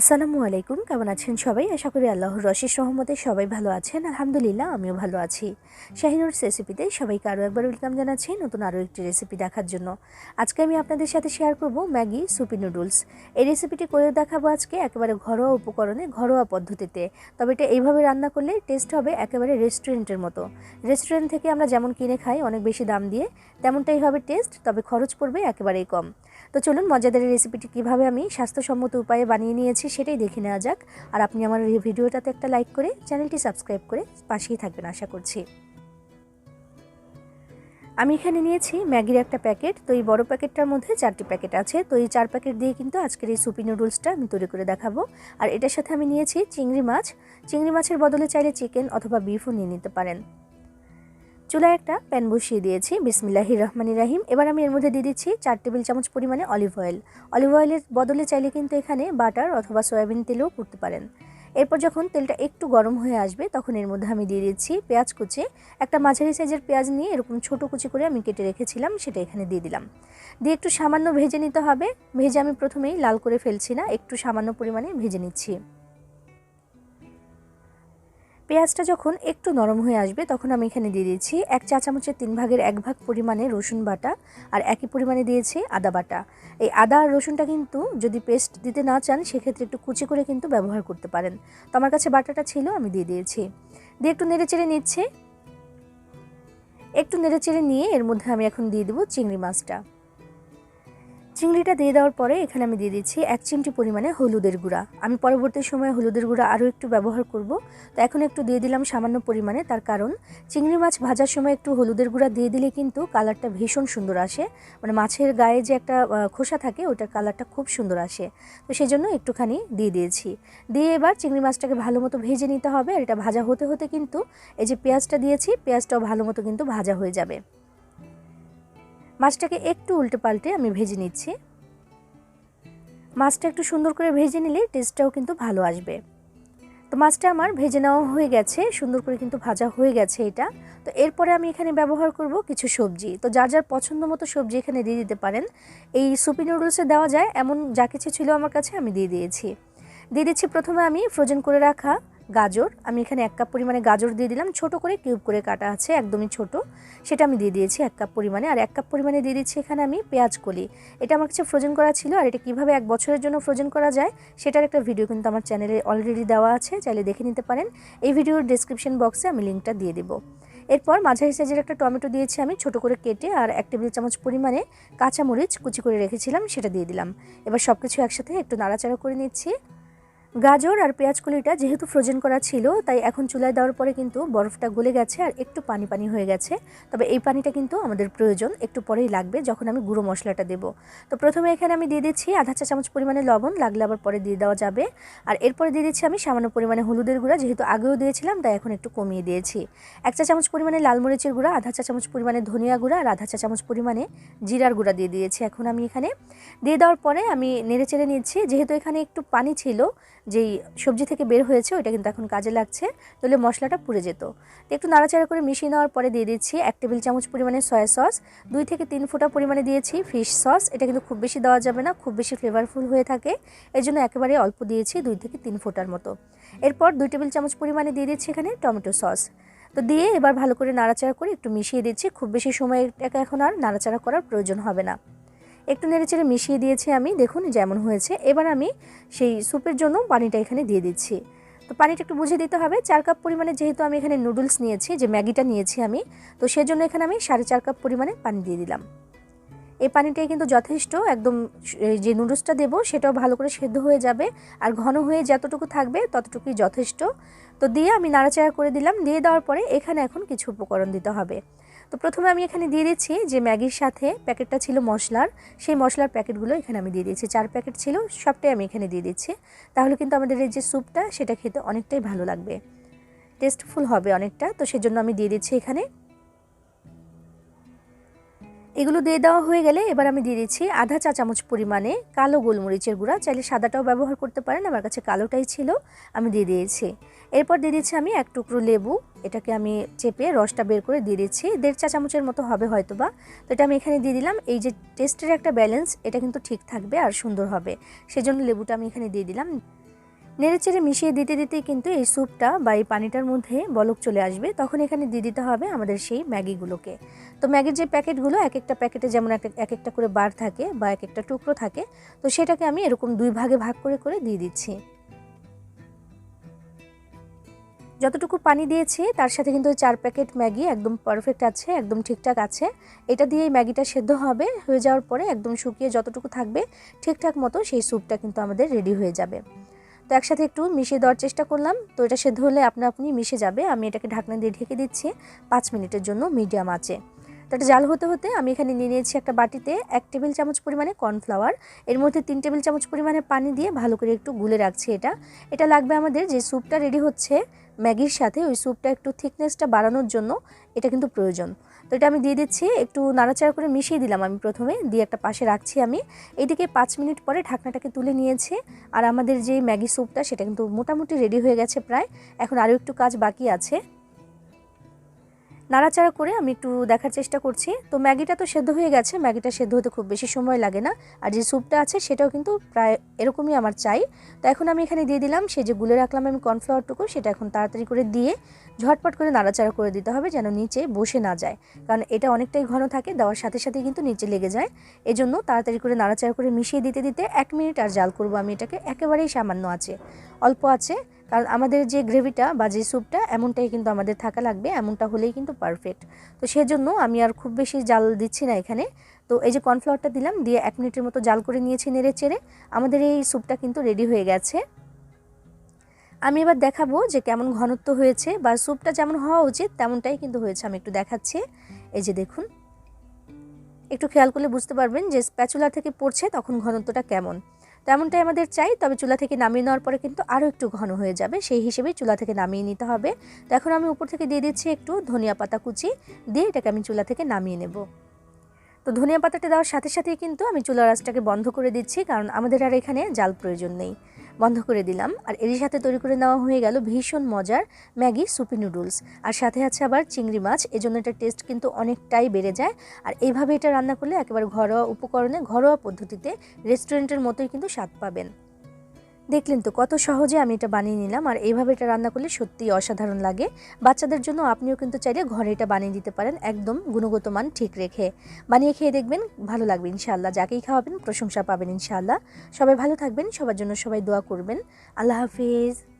আসসালামু আলাইকুম, কেমন আছেন সবাই? আশা করি আল্লাহর রশিস রহমতে সবাই ভালো আছেন। আলহামদুলিল্লাহ, আমিও ভালো আছি। শাহিনুরস রেসিপিতে সবাইকে আরও একবার ওয়েলকাম জানাচ্ছি নতুন আরও একটি রেসিপি দেখার জন্য। আজকে আমি আপনাদের সাথে শেয়ার করব ম্যাগি সুপি নুডলস এই রেসিপিটি করে দেখাবো আজকে একেবারে ঘরোয়া উপকরণে, ঘরোয়া পদ্ধতিতে। তবে এটা এইভাবে রান্না করলে টেস্ট হবে একেবারে রেস্টুরেন্টের মতো। রেস্টুরেন্ট থেকে আমরা যেমন কিনে খাই, অনেক বেশি দাম দিয়ে, তেমনটাই হবে টেস্ট তবে খরচ পড়বে একেবারেই কম। তো চলুন মজাদার রেসিপিটি কীভাবে আমি স্বাস্থ্যসম্মত উপায়ে বানিয়ে নিয়েছি সেটাই দেখে নেওয়া যাক। আর আপনি আমার এই ভিডিওটাতে একটা লাইক করে চ্যানেলটি সাবস্ক্রাইব করে পাশেই থাকবেন আশা করছি। আমি এখানে নিয়েছি ম্যাগির একটা প্যাকেট। তো এই বড় প্যাকেটটার মধ্যে চারটি প্যাকেট আছে। তো এই চার প্যাকেট দিয়ে কিন্তু আজকের এই সুপি নুডলসটা আমি তৈরি করে দেখাবো। আর এটার সাথে আমি নিয়েছি চিংড়ি মাছ। চিংড়ি মাছের বদলে চাইলে চিকেন অথবা বিফও নিয়ে নিতে পারেন। চুলায় একটা প্যান বসিয়ে দিয়েছি। বিসমিল্লাহি রহমানি রাহিম। এবার আমি এর মধ্যে দিয়ে দিচ্ছি চার টেবিল চামচ পরিমাণে অলিভ অয়েল। অলিভ অয়েলের বদলে চাইলে কিন্তু এখানে বাটার অথবা সয়াবিন তেলও করতে পারেন। এরপর যখন তেলটা একটু গরম হয়ে আসবে, তখন এর মধ্যে আমি দিয়ে দিচ্ছি পেঁয়াজ কুচি। একটা মাঝারি সাইজের পেঁয়াজ নিয়ে এরকম ছোটো কুচি করে আমি কেটে রেখেছিলাম, সেটা এখানে দিয়ে দিলাম। দিয়ে একটু সামান্য ভেজে নিতে হবে। ভেজে আমি প্রথমেই লাল করে ফেলছি না, একটু সামান্য পরিমাণে ভেজে নিচ্ছি। পেঁয়াজটা যখন একটু নরম হয়ে আসবে, তখন আমি এখানে দিয়ে দিয়েছি এক চা চামচের তিন ভাগের এক ভাগ পরিমাণে রসুন বাটা আর একই পরিমাণে দিয়েছি আদা বাটা। এই আদা আর রসুনটা কিন্তু যদি পেস্ট দিতে না চান, সেক্ষেত্রে একটু কুচি করে কিন্তু ব্যবহার করতে পারেন। তো আমার কাছে বাটাটা ছিল, আমি দিয়ে দিয়েছি। দিয়ে একটু নেড়ে চেড়ে নিচ্ছে। একটু নেড়ে চেড়ে নিয়ে এর মধ্যে আমি এখন দিয়ে দেবো চিংড়ি মাছটা। চিংড়িটা দিয়ে দেওয়ার পরে এখানে আমি দিয়ে দিচ্ছি এক চিমটি পরিমাণে হলুদের গুঁড়া। আমি পরবর্তী সময়ে হলুদের গুঁড়া আরও একটু ব্যবহার করব। তো এখন একটু দিয়ে দিলাম সামান্য পরিমাণে, তার কারণ চিংড়ি মাছ ভাজার সময় একটু হলুদের গুঁড়া দিয়ে দিলে কিন্তু কালারটা ভীষণ সুন্দর আসে। মানে মাছের গায়ে যে একটা খোসা থাকে, ওটার কালারটা খুব সুন্দর আসে। তো সেই জন্য একটুখানি দিয়ে দিয়েছি। দিয়ে এবার চিংড়ি মাছটাকে ভালো মতো ভেজে নিতে হবে। আর এটা ভাজা হতে হতে কিন্তু এই যে পেঁয়াজটা দিয়েছি, পেঁয়াজটাও ভালো মতো কিন্তু ভাজা হয়ে যাবে। মাছটাকে একটু উল্টে পাল্টে আমি ভেজে নিচ্ছি। মাছটা একটু সুন্দর করে ভেজে নিলে টেস্টটাও কিন্তু ভালো আসবে। তো মাছটা আমার ভেজে নেওয়া হয়ে গেছে, সুন্দর করে কিন্তু ভাজা হয়ে গেছে এটা। তো এরপরে আমি এখানে ব্যবহার করব কিছু সবজি। তো যার যার পছন্দ মতো সবজি এখানে দিয়ে দিতে পারেন। এই সুপি নুডলসে দেওয়া যায়, এমন যা কিছু ছিল আমার কাছে আমি দিয়ে দিয়েছি। দিয়ে দিচ্ছি প্রথমে আমি ফ্রোজেন করে রাখা গাজর। আমি এখানে এক কাপ পরিমাণে গাজর দিয়ে দিলাম। ছোট করে কিউব করে কাটা আছে, একদমই ছোট। সেটা আমি দিয়ে দিয়েছি এক কাপ পরিমাণে। আর এক কাপ পরিমাণে দিয়ে দিচ্ছি এখানে আমি পেঁয়াজ কলি। এটা আমার কাছে ফ্রোজেন করা ছিল। আর এটা কীভাবে এক বছরের জন্য ফ্রোজেন করা যায়, সেটার একটা ভিডিও কিন্তু আমার চ্যানেলে অলরেডি দেওয়া আছে। চাইলে দেখে নিতে পারেন। এই ভিডিওর ডিসক্রিপশন বক্সে আমি লিঙ্কটা দিয়ে দেবো। এরপর মাঝারি সাইজের একটা টমেটো দিয়েছি আমি ছোট করে কেটে আর এক টেবিল চামচ পরিমাণে কাঁচামরিচ কুচি করে রেখেছিলাম, সেটা দিয়ে দিলাম। এবার সব কিছু একসাথে একটু নাড়াচাড়া করে নিচ্ছি। গাজর আর পেঁয়াজ কলিটা যেহেতু ফ্রোজেন করা ছিল, তাই এখন চুলায় দেওয়ার পরে কিন্তু বরফটা গলে গেছে আর একটু পানি পানি হয়ে গেছে। তবে এই পানিটা কিন্তু আমাদের প্রয়োজন, একটু পরেই লাগবে যখন আমি গুঁড়ো মশলাটা দেব। তো প্রথমে এখানে আমি দিয়ে দিচ্ছি আধা চা চামচ পরিমাণে লবণ, লাগলে আবার পরে দিয়ে দেওয়া যাবে। আর এরপরে দিয়ে দিচ্ছি আমি সামান্য পরিমাণে হলুদের গুঁড়া, যেহেতু আগেও দিয়েছিলাম, তাই এখন একটু কমিয়ে দিয়েছি। এক চা চামচ পরিমাণে লাল মরিচের গুঁড়া, আধা চা চামচ পরিমাণে ধনিয়া গুঁড়া আর আধা চা চামচ পরিমাণে জিরার গুঁড়া দিয়ে দিয়েছি এখন আমি এখানে। দিয়ে দেওয়ার পরে আমি নেড়ে চেড়ে নিচ্ছি, যেহেতু এখানে একটু পানি ছিল যেই সবজি থেকে বের হয়েছে, ওইটা কিন্তু এখন কাজে লাগছে। তাহলে মশলাটা পুড়ে যেত। তো একটু নাড়াচাড়া করে মিশিয়ে নেওয়ার পরে দিয়ে দিচ্ছি এক টেবিল চামচ পরিমাণে সয়া সস, দুই থেকে তিন ফোঁটা পরিমাণে দিয়েছি ফিশ সস। এটা কিন্তু খুব বেশি দেওয়া যাবে না, খুব বেশি ফ্লেভারফুল হয়ে থাকে। এই জন্য একেবারে অল্প দিয়েছি দুই থেকে তিন ফোঁটার মতো। এরপর দুই টেবিল চামচ পরিমাণে দিয়ে দিচ্ছি এখানে টমেটো সস। তো দিয়ে এবার ভালো করে নাড়াচাড়া করে একটু মিশিয়ে দিচ্ছি, খুব বেশি সময় এটাকে এখন আর নাড়াচাড়া করার প্রয়োজন হবে না। একটু নেড়েচেড়ে মিশিয়ে দিয়েছি আমি। দেখুন যেমন হয়েছে। এবার আমি সেই স্যুপের জন্য পানিটা এখানে দিয়ে দিচ্ছি। তো পানিটা একটু বুঝে দিতে হবে। চার কাপ পরিমাণে যেহেতু আমি এখানে নুডলস নিয়েছি, যে ম্যাগিটা নিয়েছি আমি, তো সেজন্য এখানে আমি সাড়ে চার কাপ পরিমাণে পানি দিয়ে দিলাম। এই পানিটাই কিন্তু যথেষ্ট। একদম যে নুডলসটা দেবো, সেটাও ভালো করে সেদ্ধ হয়ে যাবে। আর ঘন হয়ে যতটুকু থাকবে, ততটুকুই যথেষ্ট। তো দিয়ে আমি নাড়াচাড়া করে দিলাম। দিয়ে দেওয়ার পরে এখানে এখন কিছু উপকরণ দিতে হবে। তো প্রথমে আমি এখানে দিয়ে দিচ্ছি যে ম্যাগির সাথে প্যাকেটটা ছিল মশলার, সেই মশলার প্যাকেটগুলো এখানে আমি দিয়ে দিয়েছি। চার প্যাকেট ছিল, সবটাই আমি এখানে দিয়ে দিচ্ছি। তাহলে কিন্তু আমাদের এই যে স্যুপটা, সেটা খেতে অনেকটাই ভালো লাগবে। টেস্টফুল হবে অনেকটা, তো সেজন্য আমি দিয়ে দিচ্ছি এখানে এগুলো দিয়ে দেওয়া হয়ে গেলে এবার আমি দিয়ে দিচ্ছি আধা চা চামচ পরিমাণে কালো গোলমরিচের গুঁড়া। চাইলে সাদাটাও ব্যবহার করতে পারেন, আমার কাছে কালোটাই ছিল, আমি দিয়ে দিয়েছি। এরপর দিয়ে দিচ্ছি আমি এক টুকরো লেবু, এটাকে আমি চেপে রসটা বের করে দিয়ে দিচ্ছি। দেড় চা চামচের মতো হবে হয়তো বা তো এটা আমি এখানে দিয়ে দিলাম। এই যে টেস্টের একটা ব্যালেন্স, এটা কিন্তু ঠিক থাকবে আর সুন্দর হবে। সেজন্য লেবুটা আমি এখানে দিয়ে দিলাম। নেড়েচেড়ে মিশিয়ে দিতে দিতেই কিন্তু এই স্যুপটা বা এই পানিটার মধ্যে বলক চলে আসবে। তখন এখানে দিয়ে দিতে হবে আমাদের সেই ম্যাগিগুলোকে। তো ম্যাগির যে প্যাকেটগুলো এক একটা প্যাকেটে যেমন এক এক একটা করে বার থাকে বা এক একটা টুকরো থাকে, তো সেটাকে আমি এরকম দুই ভাগে ভাগ করে করে দিয়ে দিচ্ছি। যতটুকু পানি দিয়েছি, তার সাথে কিন্তু ওই চার প্যাকেট ম্যাগি একদম পারফেক্ট আছে, একদম ঠিকঠাক আছে। এটা দিয়েই ম্যাগিটা সেদ্ধ হবে, হয়ে যাওয়ার পরে একদম শুকিয়ে যতটুকু থাকবে, ঠিকঠাক মতো সেই স্যুপটা কিন্তু আমাদের রেডি হয়ে যাবে। তো একসাথে একটু মিশিয়ে দেওয়ার চেষ্টা করলাম। তো এটা সেদ্ধ হলে আপনা আপনি মিশে যাবে। আমি এটাকে ঢাকনা দিয়ে ঢেকে দিচ্ছি পাঁচ মিনিটের জন্য মিডিয়াম আঁচে। তো এটা জাল হতে হতে আমি এখানে নিয়ে নিয়েছি একটা বাটিতে এক টেবিল চামচ পরিমাণে কর্নফ্লাওয়ার। এর মধ্যে তিন টেবিল চামচ পরিমাণে পানি দিয়ে ভালো করে একটু গুলে রাখছি এটা। এটা লাগবে আমাদের যে স্যুপটা রেডি হচ্ছে ম্যাগির সাথে, ওই স্যুপটা একটু থিকনেসটা বাড়ানোর জন্য এটা কিন্তু প্রয়োজন। তো এটা আমি দিয়ে দিচ্ছি, একটু নাড়াচাড়া করে মিশিয়ে দিলাম আমি প্রথমে, দিয়ে একটা পাশে রাখছি আমি। এইদিকে পাঁচ মিনিট পরে ঢাকনাটাকে তুলে নিয়েছি, আর আমাদের যে ম্যাগি স্যুপটা সেটা কিন্তু মোটামুটি রেডি হয়ে গেছে প্রায়। এখন আরও একটু কাজ বাকি আছে। নাড়াচাড়া করে আমি একটু দেখার চেষ্টা করছি। তো ম্যাগিটা তো সেদ্ধ হয়ে গেছে, ম্যাগিটা সেদ্ধ হতে খুব বেশি সময় লাগে না। আর যে স্যুপটা আছে সেটাও কিন্তু প্রায় এরকমই আমার চাই। তো এখন আমি এখানে দিয়ে দিলাম সে যে গুলে রাখলাম আমি কর্নফ্লাওয়ারটুকু সেটা এখন তাড়াতাড়ি করে দিয়ে ঝটপট করে নাড়াচাড়া করে দিতে হবে যেন নিচে বসে না যায়। কারণ এটা অনেকটাই ঘন থাকে, দেওয়ার সাথে সাথে কিন্তু নিচে লেগে যায়। এজন্য তাড়াতাড়ি করে নাড়াচাড়া করে মিশিয়ে দিতে দিতে এক মিনিট আর জাল করব আমি এটাকে। একেবারেই সামান্য আছে। অল্প আছে। কারণ আমাদের যে গ্রেভিটা বা যে স্যুপটা, এমনটাই কিন্তু আমাদের থাকা লাগবে, এমনটা হলেই কিন্তু পারফেক্ট তো সেজন্য আমি আর খুব বেশি জাল দিচ্ছি না এখানে। তো এই যে কর্নফ্লাওয়ারটা দিলাম, দিয়ে এক মিনিটের মতো জাল করে নিয়েছি নেড়ে চেড়ে আমাদের এই স্যুপটা কিন্তু রেডি হয়ে গেছে। আমি এবার দেখাবো যে কেমন ঘনত্ব হয়েছে বা স্যুপটা যেমন হওয়া উচিত, তেমনটাই কিন্তু হয়েছে। আমি একটু দেখাচ্ছি। এই যে দেখুন। একটু খেয়াল করলে বুঝতে পারবেন যে স্প্যাচুলার থেকে পড়ছে, তখন ঘনত্বটা কেমন। তেমনটাই আমাদের চাই, তবে চুলা থেকে নামিয়ে নেওয়ার পরে কিন্তু আরও একটু ঘন হয়ে যাবে। সেই হিসেবে চুলা থেকে নামিয়ে নিতে হবে। তো এখন আমি উপর থেকে দিয়ে দিচ্ছি একটু ধনিয়া পাতা কুচি, দিয়ে এটাকে আমি চুলা থেকে নামিয়ে নেব। তো ধনিয়া পাতাটা দেওয়ার সাথে সাথেই কিন্তু আমি চুলা রাসটাকে বন্ধ করে দিচ্ছি, কারণ আমাদের আর এখানে জাল প্রয়োজন নেই। বন্ধ করে দিলাম। আর এরই সাথে তৈরি করে নেওয়া হয়ে গেল ভীষণ মজার ম্যাগি সুপি নুডলস। আর সাথে আছে আবার চিংড়ি মাছ, এজন্য এটার টেস্ট কিন্তু অনেকটাই বেড়ে যায়। আর এইভাবে এটা রান্না করলে একেবারে ঘরোয়া উপকরণে, ঘরোয়া পদ্ধতিতে রেস্টুরেন্টের মতোই কিন্তু স্বাদ পাবেন। দেখলেন তো কত সহজে আমি এটা বানিয়ে নিলাম আর এইভাবে এটা রান্না করলে সত্যিই অসাধারণ লাগে। বাচ্চাদের জন্য আপনিও কিন্তু চাইলে ঘরে এটা বানিয়ে দিতে পারেন একদম গুণগত মান ঠিক রেখে। বানিয়ে খেয়ে দেখবেন ভালো লাগবে ইনশাআল্লাহ। যাকেই খাওয়াবেন প্রশংসা পাবেন ইনশাআল্লাহ। সবাই ভালো থাকবেন, সবার জন্য সবাই দোয়া করবেন। আল্লাহ হাফিজ।